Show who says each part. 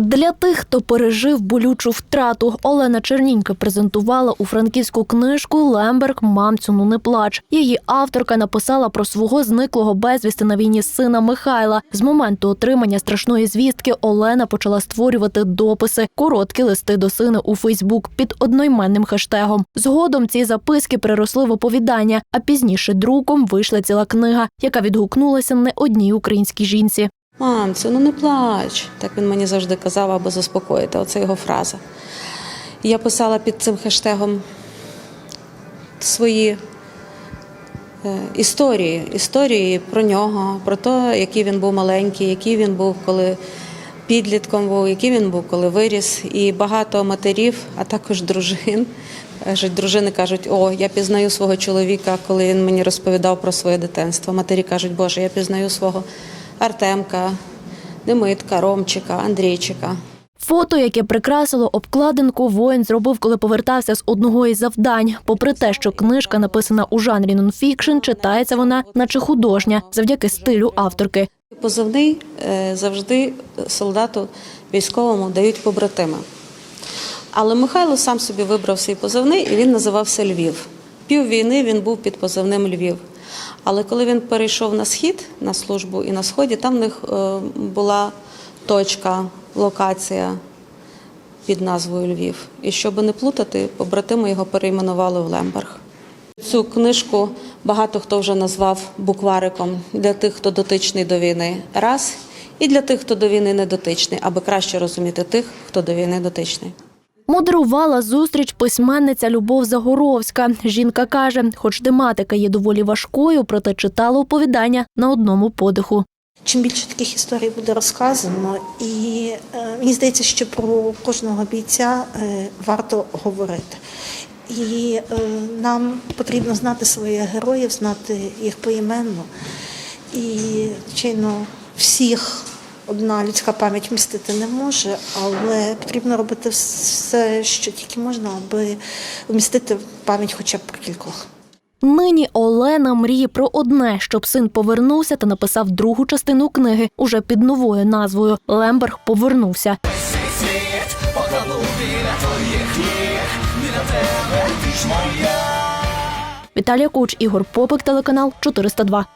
Speaker 1: Для тих, хто пережив болючу втрату, Олена Чернінька презентувала у франківську книжку Лемберг Мамцю ну не плач. Її авторка написала про свого зниклого безвісти на війні сина Михайла. З моменту отримання страшної звістки Олена почала створювати дописи, короткі листи до сина у Фейсбук під одноіменним хештегом. Згодом ці записки переросли в оповідання, а пізніше друком вийшла ціла книга, яка відгукнулася не одній українській жінці.
Speaker 2: Мамцю, ну не плач. Так він мені завжди казав, аби заспокоїти. Оце його фраза. Я писала під цим хештегом свої е, історії, історії про нього, про те, який він був маленький, який він був, коли підлітком був, який він був, коли виріс. І багато матерів, а також дружин. Дружини кажуть, о, я пізнаю свого чоловіка, коли він мені розповідав про своє дитинство. Матері кажуть, Боже, я пізнаю свого Артемка, Демитка, Ромчика, Андрійчика.
Speaker 1: Фото, яке прикрасило обкладинку, воїн зробив, коли повертався з одного із завдань. Попри те, що книжка написана у жанрі нонфікшн, читається вона, наче художня, завдяки стилю авторки.
Speaker 2: Позивний е, завжди солдату військовому дають побратими. Але Михайло сам собі вибрав свій позивний і він називався Львів. Пів війни він був під позивним Львів. Але коли він перейшов на схід на службу і на сході, там в них е, була точка, локація під назвою Львів. І щоб не плутати, побратими його перейменували в Лемберг. Цю книжку багато хто вже назвав буквариком для тих, хто дотичний до війни. Раз, і для тих, хто до війни не дотичний, аби краще розуміти тих, хто до війни дотичний.
Speaker 1: Модерувала зустріч письменниця Любов Загоровська. Жінка каже, хоч тематика є доволі важкою, проте читала оповідання на одному подиху.
Speaker 3: Чим більше таких історій буде розказано, і е, мені здається, що про кожного бійця е, варто говорити. І е, нам потрібно знати своїх героїв, знати їх поіменно. І, звичайно, всіх одна людська пам'ять містити не може, але потрібно робити все, що тільки можна, аби вмістити пам'ять хоча б кількох.
Speaker 1: Нині Олена мріє про одне, щоб син повернувся та написав другу частину книги уже під новою назвою Лемберг повернувся. Віталія Куч, Ігор Попик, телеканал 402.